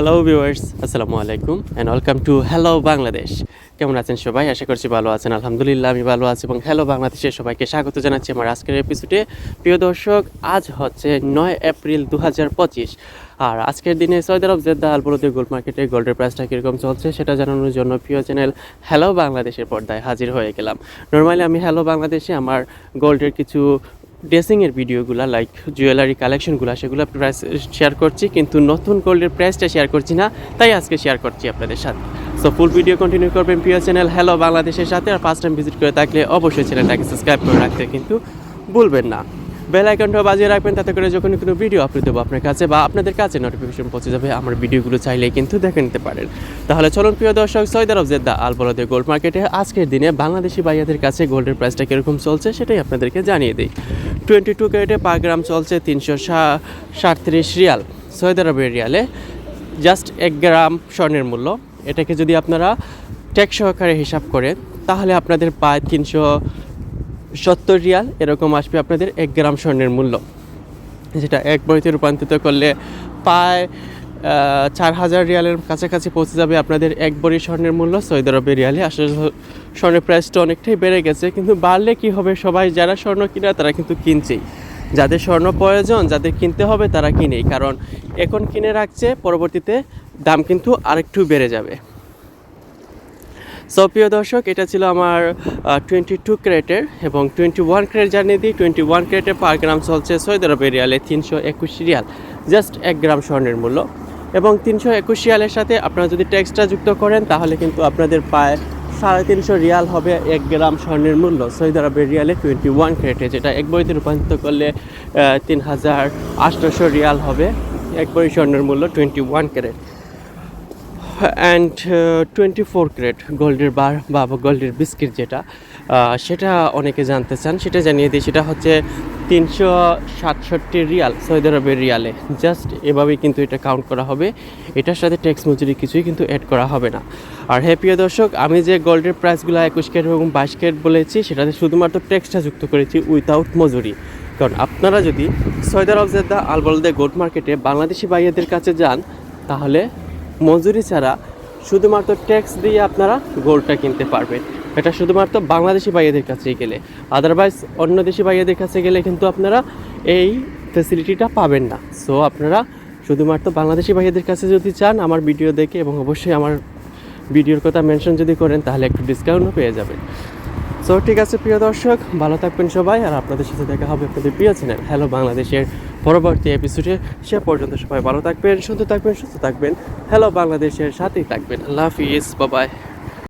Hello viewers আসসালামু আলাইকুম and welcome to hello Bangladesh কেমন আছেন সবাই? আশা করছি ভালো আছেন। আলহামদুলিল্লাহ, আমি ভালো আছি এবং হ্যালো বাংলাদেশের সবাইকে স্বাগত জানাচ্ছি আমার আজকের এপিসোডে প্রিয় দর্শক, আজ হচ্ছে নয় এপ্রিল দু হাজার পঁচিশ। আর আজকের দিনে সৌদি আরব জেদ্দা আলবরদের গোল্ড মার্কেটে গোল্ডের প্রাইসটা কীরকম চলছে সেটা জানানোর জন্য প্রিয় চ্যানেল হ্যালো বাংলাদেশের পর্দায় হাজির হয়ে গেলাম। নর্মালি আমি হ্যালো বাংলাদেশে আমার গোল্ডের কিছু ড্রেসিংয়ের ভিডিওগুলো লাইক জুয়েলারি কালেকশনগুলো সেগুলো প্রাইস শেয়ার করছি, কিন্তু নতুন গোল্ডের প্রাইসটা শেয়ার করছি না, তাই আজকে শেয়ার করছি আপনাদের সাথে। সো ফুল ভিডিও কন্টিনিউ করবেন প্রিয় চ্যানেল হ্যালো বাংলাদেশের সাথে, আর ফার্স্ট টাইম ভিজিট করে থাকলে অবশ্যই চ্যানেলটাকে সাবস্ক্রাইব করে রাখতে কিন্তু ভুলবেন না। বেল আইকনটা বাজিয়ে রাখবেন, তাতে করে যখন কোনো ভিডিও আপলোড দেবো আপনার কাছে বা আপনাদের কাছে নোটিফিকেশন পৌঁছে যাবে, আমার ভিডিওগুলো চাইলেই কিন্তু দেখে নিতে পারেন। তাহলে চলুন প্রিয় দর্শক, সৈয়দ আরব জেদ্দা, আল বলদের গোল্ড মার্কেটে আজকের দিনে বাংলাদেশি বাইয়াদের কাছে গোল্ডের প্রাইসটা কীরকম চলছে, সেটাই আপনাদেরকে জানিয়ে দিই। টোয়েন্টি টু ক্যারেটে পার গ্রাম চলছে তিনশো সাতত্রিশ রিয়াল সৈয়দ আরবের রিয়ালে। জাস্ট এক গ্রাম স্বর্ণের মূল্য। এটাকে যদি আপনারা ট্যাক্স সহকারে হিসাব করেন তাহলে আপনাদের পায় তিনশো সত্তর রিয়াল। এরকম আসবে আপনাদের এক গ্রাম স্বর্ণের মূল্য। যেটা এক বইতে রূপান্তরিত করলে আহ, চার হাজার রিয়ালের কাছাকাছি পৌঁছে যাবে আপনাদের এক বড়ি স্বর্ণের মূল্য সৌদি আরবের রিয়ালে। আসলে স্বর্ণের প্রাইসটা অনেকটাই বেড়ে গেছে, কিন্তু বাড়লে কি হবে? সবাই যারা স্বর্ণ কিনা তারা কিন্তু কিনছেই। যাদের স্বর্ণ প্রয়োজন, যাদের কিনতে হবে তারা কিনেই, কারণ এখন কিনে রাখছে, পরবর্তীতে দাম কিন্তু আরেকটু বেড়ে যাবে। সো প্রিয় দর্শক, এটা ছিল আমার টোয়েন্টি টু ক্রেটের এবং টোয়েন্টি ওয়ান ক্রেট জানিয়ে দিই টোয়েন্টি ওয়ান ক্রেটের পার গ্রাম চলছে সৌদি আরবের রিয়ালে তিনশো একুশ রিয়াল জাস্ট এক গ্রাম স্বর্ণের মূল্য। এবং তিনশো একুশ রিয়ালের সাথে আপনারা যদি ট্যাক্সটা যুক্ত করেন, তাহলে কিন্তু আপনাদের প্রায় সাড়ে তিনশো রিয়াল হবে এক গ্রাম স্বর্ণের মূল্য। সৌদি আরবের রিয়ালে টোয়েন্টি ওয়ান ক্রেটে যেটা এক বইতে রূপান্তরিত করলে তিন হাজার আটশোশো রিয়াল হবে। এক বই স্বর্ণের মূল্য twenty one carat and twenty four carat গোল্ডের বার বা গোল্ডের বিস্কিট যেটা সেটা অনেকে জানতে চান। সেটা জানিয়ে দিই, সেটা হচ্ছে তিনশো সাতষট্টি রিয়াল, সৌদি আরবের রিয়ালে। জাস্ট এভাবেই কিন্তু এটা কাউন্ট করা হবে। এটার সাথে ট্যাক্স মজুরি কিছুই কিন্তু অ্যাড করা হবে না। আর হ্যাঁ প্রিয় দর্শক, আমি যে গোল্ডের প্রাইসগুলো একুশ ক্যারেট এবং বাইশ ক্যারেট বলেছি, সেটাতে শুধুমাত্র ট্যাক্সটা যুক্ত করেছি উইথাউট মজুরি। কারণ আপনারা যদি সৌদি আরব জেদ্দা আলবলদে গোল্ড মার্কেটে বাংলাদেশি বাইয়াদের কাছে যান, তাহলে মজুরি ছাড়া শুধুমাত্র ট্যাক্স দিয়ে আপনারা গোল্ডটা কিনতে পারবেন। এটা শুধুমাত্র বাংলাদেশি ভাইয়াদের কাছে গেলে। আদারওয়াইজ অন্য দেশি ভাইয়াদের কাছে গেলে কিন্তু আপনারা এই ফেসিলিটিটা পাবেন না। সো আপনারা শুধুমাত্র বাংলাদেশি ভাইয়াদের কাছে যদি চান আমার ভিডিও দেখে এবং অবশ্যই আমার ভিডিওর কথা মেনশন যদি করেন, তাহলে একটু ডিসকাউন্টও পেয়ে যাবেন। সো ঠিক আছে, প্রিয় দর্শক, ভালো থাকবেন সবাই, আর আপনাদের সাথে দেখা হবে আপনাদের প্রিয় চ্যানেল হ্যালো বাংলাদেশের পরবর্তী এপিসোডে সে পর্যন্ত সবাই ভালো থাকবেন সুন্দর থাকবেন, সুস্থ থাকবেন। হ্যালো বাংলাদেশের সাথেই থাকবেন। আল্লাহ হাফিজ বাবাই